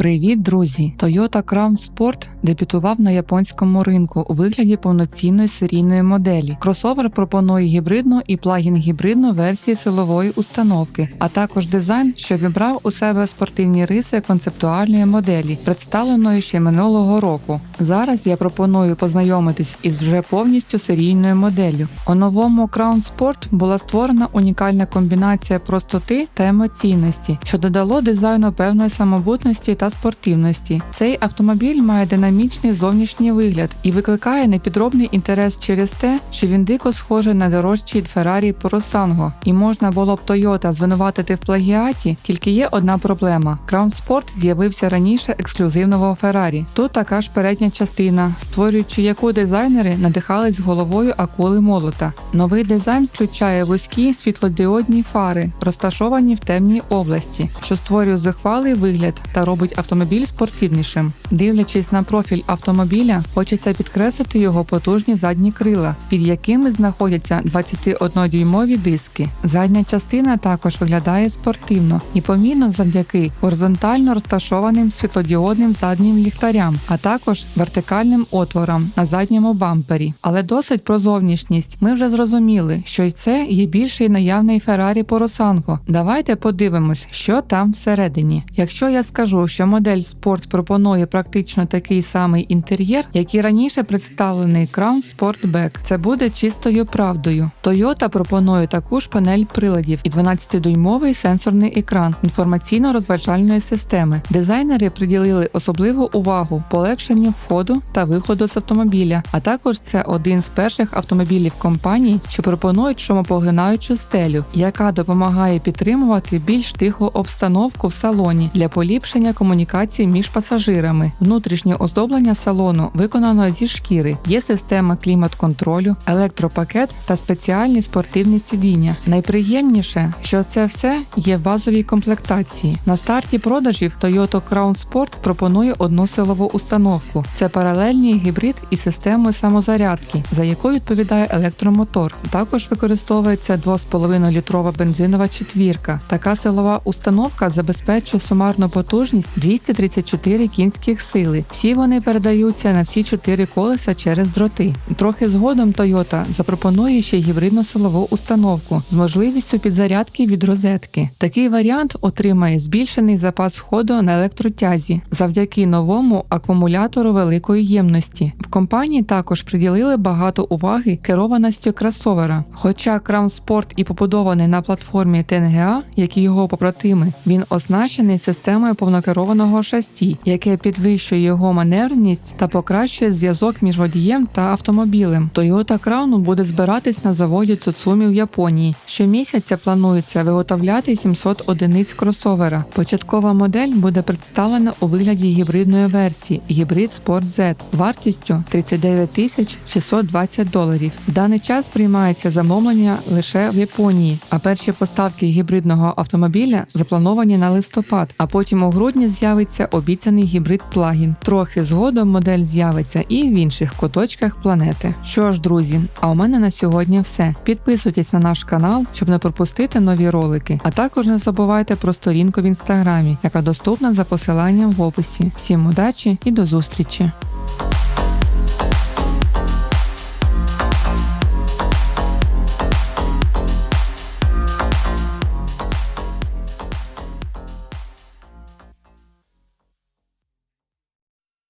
Привіт, друзі! Toyota Crown Sport дебютував на японському ринку у вигляді повноцінної серійної моделі. Кросовер пропонує гібридну і плагін-гібридну версії силової установки, а також дизайн, що вібрав у себе спортивні риси концептуальної моделі, представленої ще минулого року. Зараз я пропоную познайомитись із вже повністю серійною моделлю. У новому Crown Sport була створена унікальна комбінація простоти та емоційності, що додало дизайну певної самобутності та спортивності. Цей автомобіль має динамічний зовнішній вигляд і викликає непідробний інтерес через те, що він дико схожий на дорожчий Ferrari Porosango. І можна було б Toyota звинуватити в плагіаті, тільки є одна проблема: Crown Sport з'явився раніше ексклюзивного Ferrari. Тут така ж передня частина, створюючи яку дизайнери надихались головою акули молота. Новий дизайн включає вузькі світлодіодні фари, розташовані в темній області, що створює зухвалий вигляд та робить автомобіль спортивнішим. Дивлячись на профіль автомобіля, хочеться підкреслити його потужні задні крила, під якими знаходяться 21-дюймові диски. Задня частина також виглядає спортивно і помітно завдяки горизонтально розташованим світлодіодним заднім ліхтарям, а також вертикальним отворам на задньому бампері. Але досить про зовнішність. Ми вже зрозуміли, що й це є більший наявний Ferrari Porosango. Давайте подивимось, що там всередині. Якщо я скажу, що модель Sport пропонує практично такий самий інтер'єр, як і раніше представлений Crown Sportback, це буде чистою правдою. Toyota пропонує таку ж панель приладів і 12-дюймовий сенсорний екран інформаційно-розважальної системи. Дизайнери приділили особливу увагу полегшенню входу та виходу з автомобіля, а також це один з перших автомобілів компанії, що пропонують шумопоглинаючу стелю, яка допомагає підтримувати більш тиху обстановку в салоні для поліпшення комунікації між пасажирами. Внутрішнє оздоблення салону виконано зі шкіри. Є система клімат-контролю, електропакет та спеціальні спортивні сидіння. Найприємніше, що це все є в базовій комплектації. На старті продажів Toyota Crown Sport пропонує одну силову установку. Це паралельний гібрид із системою самозарядки, за якою відповідає електромотор. Також використовується 2,5 літрова бензинова четвірка. Така силова установка забезпечує сумарну потужність 234 кінських сили. Всі вони передаються на всі чотири колеса через дроти. Трохи згодом Toyota запропонує ще гібридну силову установку з можливістю підзарядки від розетки. Такий варіант отримає збільшений запас ходу на електротязі завдяки новому акумулятору великої ємності. В компанії також приділили багато уваги керованості кросовера. Хоча Sport і побудований на платформі TNGA, як і його побратими, він оснащений системою повнокерованого шасі, яке підвищує його маневреність та покращує зв'язок між водієм та автомобілем. Toyota Crown буде збиратись на заводі Цуцумі в Японії. Щомісяця планується виготовляти 700 одиниць кросовера. Початкова модель буде представлена у вигляді гібридної версії гібрид Sport Z вартістю 39 тисяч 620 доларів. В даний час приймається замовлення лише в Японії, а перші поставки гібридного автомобіля заплановані на листопад, а потім у грудні з'явиться обіцяний гібрид плагін. Трохи згодом модель з'явиться і в інших куточках планети. Що ж, друзі, а у мене на сьогодні все. Підписуйтесь на наш канал, щоб не пропустити нові ролики. А також не забувайте про сторінку в інстаграмі, яка доступна за посиланням в описі. Всім удачі і до зустрічі!